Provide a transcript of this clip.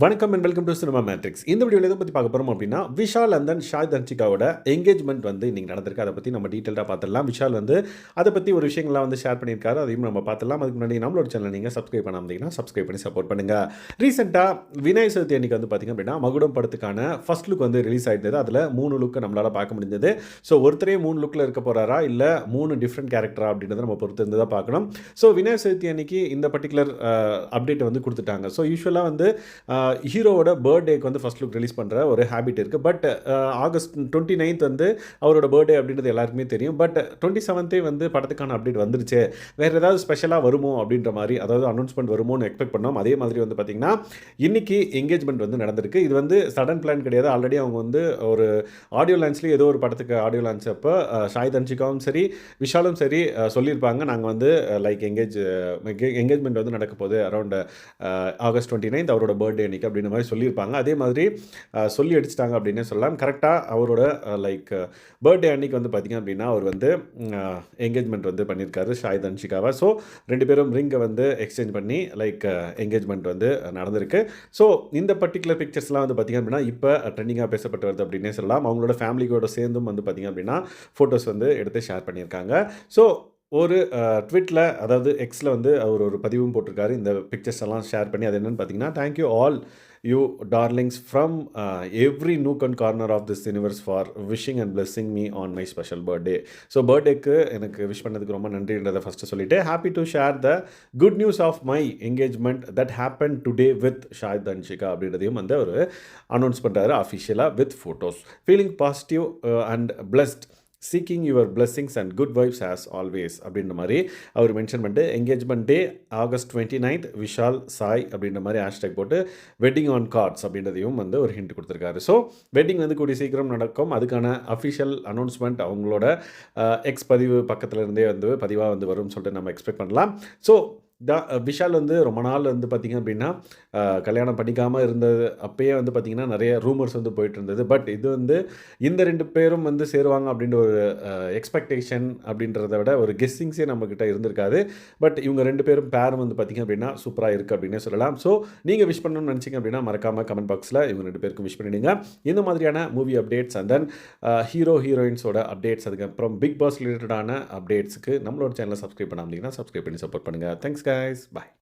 வணக்கம் and welcome to cinema matrix இந்த வீடியோவில் எதை பற்றி பார்க்க போகிறோம் அப்படின்னா விஷால் அண்ட் தென் ஷாய் தன்சிகாவோட என்கேஜ்மெண்ட் வந்து இன்றைக்கி நடந்திருக்கு. அதை பற்றி நம்ம டீட்டெயிலாக பார்த்துடலாம். விஷால் வந்து அதை பற்றி ஒரு விஷயங்கள்லாம் வந்து ஷேர் பண்ணியிருக்காரு. அதையும் நம்ம பார்த்துடலாம். அதுக்கு முன்னாடி நம்மளோட சேனல் நீங்கள் சப்ஸ்கிரைப் பண்ணாமதீங்கன்னா சப்ஸ்கிரைப் பண்ணி சப்போர்ட் பண்ணுங்கள் ரீசெண்டாக விநாயக சதுர்த்தி அன்றைக்கி வந்து பார்த்திங்க அப்படின்னா மகுடம் படத்துக்கான ஃபர்ஸ்ட் லுக் வந்து ரிலீஸ் ஆகிருந்தது அதில் மூணு லுக்கு நம்மளால் பார்க்க முடிஞ்சது. ஸோ ஒருத்தரே மூணு லுக்கில் இருக்க போகிறாரா இல்லை மூணு டிஃப்ரெண்ட் கேரக்டரா அப்படின்றத நம்ம பொறுத்து இருந்து தான் பார்க்கணும். ஸோ விநாயக சதுர்த்தி அன்னைக்கு இந்த பர்டிகுலர் அப்டேட் வந்து கொடுத்துட்டாங்க. ஸோ யூஸ்வலாக வந்து ஹீரோவோட பர்த்டேக்கு வந்து ஃபர்ஸ்ட் லுக் ரிலீஸ் பண்ணுற ஒரு ஹேபிட் இருக்குது பட் ஆகஸ்ட் டுவெண்ட்டி நைன்த் வந்து அவரோட பர்த்டே அப்படின்றது எல்லாருக்குமே தெரியும். பட் டுவெண்ட்டி செவன்த்தே வந்து படத்துக்கான அப்டேட் வந்துருச்சு. வேறு ஏதாவது ஸ்பெஷலாக வருமோ அப்படின்ற மாதிரி அதாவது அனௌன்ஸ்மெண்ட் வருமோன்னு எக்ஸ்பெக்ட் பண்ணோம். அதே மாதிரி வந்து பார்த்திங்கன்னா இன்றைக்கி எங்கேஜ்மெண்ட் வந்து நடந்திருக்கு. இது வந்து சடன் பிளான் கிடையாது. ஆல்ரெடி அவங்க வந்து ஒரு ஆடியோ லான்ச்லேயே ஏதோ ஒரு படத்துக்கு ஆடியோ லான்ச் அப்போ ஷாய் தன்ஷிகாவும் சரி விஷாலும் சரி சொல்லியிருப்பாங்க. நாங்கள் வந்து லைக் எங்கேஜ் எங்கேஜ்மெண்ட் வந்து நடக்க போகுது அரௌண்ட் ஆகஸ்ட் டுவெண்ட்டி நைன்த் அவரோட பர்த்டே இன்னைக்கு அப்படின்ற மாதிரி சொல்லியிருப்பாங்க. அதே மாதிரி சொல்லி அடிச்சிட்டாங்க அப்படின்னே சொல்லலாம். கரெக்டாக அவரோட லைக் பர்த்டே அன்னைக்கு வந்து பார்த்திங்க அப்படின்னா அவர் வந்து என்கேஜ்மெண்ட் வந்து பண்ணியிருக்காரு ஷாயித் தன்ஷிகாவை. ஸோ ரெண்டு பேரும் ரிங்கை வந்து எக்ஸ்சேஞ்ச் பண்ணி லைக் என்கேஜ்மெண்ட் வந்து நடந்திருக்கு. ஸோ இந்த பர்டிகுலர் பிக்சர்ஸ்லாம் வந்து பார்த்திங்க அப்படின்னா இப்போ ட்ரெண்டிங்காக பேசப்பட்டு வருது அப்படின்னே சொல்லலாம். அவங்களோட ஃபேமிலியோட சேர்ந்தும் வந்து பார்த்திங்க அப்படின்னா ஃபோட்டோஸ் வந்து எடுத்து ஷேர் பண்ணியிருக்காங்க. ஸோ ஒரு ட்விட்டில் அதாவது எக்ஸில் வந்து அவர் ஒரு பதிவும் போட்டிருக்காரு. இந்த பிக்சர்ஸ் எல்லாம் ஷேர் பண்ணி அது என்னென்னு பார்த்தீங்கன்னா thank you all you darlings from every nook and corner of this universe for wishing and blessing me on my special birthday so பர்த்டேக்கு எனக்கு விஷ் பண்ணதுக்கு ரொம்ப நன்றின்றதை ஃபஸ்ட்டு சொல்லிவிட்டு happy to share the good news of my engagement that happen today with Shahid Anshika அப்படின்றதையும் வந்து அவர் announce பண்ணுறாரு அஃபிஷியலாக with photos feeling positive and blessed seeking your blessings and good vibes as always அப்படின்ற மாதிரி அவர் mention பண்ணிட்டு engagement day August twenty ninth Vishal Sai அப்படின்ற மாதிரி ஹேஷ்டேக் போட்டு வெட்டிங் ஆன் கார்ட்ஸ் அப்படின்றதையும் வந்து ஒரு ஹிண்ட் கொடுத்துருக்காரு. ஸோ வெட்டிங் வந்து கூடிய சீக்கிரம் நடக்கும். அதுக்கான அஃபிஷியல் அனௌன்ஸ்மெண்ட் அவங்களோட uh, எக்ஸ் பதிவு பக்கத்தில் இருந்தே வந்து பதிவாக வந்து வரும்னு சொல்லிட்டு நம்ம எக்ஸ்பெக்ட் பண்ணலாம். ஸோ தான் விஷால் வந்து ரொம்ப நாள் வந்து பார்த்திங்க அப்படின்னா கல்யாணம் பண்ணிக்காமல் இருந்தது. அப்பயே வந்து பார்த்திங்கன்னா நிறைய ரூமர்ஸ் வந்து போயிட்டு இருந்தது. பட் இது வந்து இந்த ரெண்டு பேரும் வந்து சேருவாங்க அப்படின்ற ஒரு எக்ஸ்பெக்டேஷன் அப்படின்றத விட ஒரு கெஸ்ஸிங்ஸே நம்மக்கிட்ட இருந்திருக்காது. பட் இவங்க ரெண்டு பேரும் பேரும் வந்து பார்த்திங்க அப்படின்னா சூப்பராக இருக்குது அப்படின்னே சொல்லலாம். ஸோ நீங்கள் விஷ் பண்ணணும்னு நினச்சிங்க அப்படின்னா மறக்காமல் கமெண்ட் பாக்ஸில் இவங்க ரெண்டு பேருக்கும் விஷ் பண்ணிடுங்க. இந்த மாதிரியான movie updates and then hero ஹீரோயின்ஸோட updates அதுக்கப்புறம் பிக் பாஸ் ரிலேட்டடான அப்டேட்ஸுக்கு நம்மளோட சேனலை சப்ஸ்கிரைப் பண்ணாமீங்கன்னா சப்ஸ்கிரைப் பண்ணி சப்போர்ட் பண்ணுங்கள் தேங்க்ஸ் guys. Bye.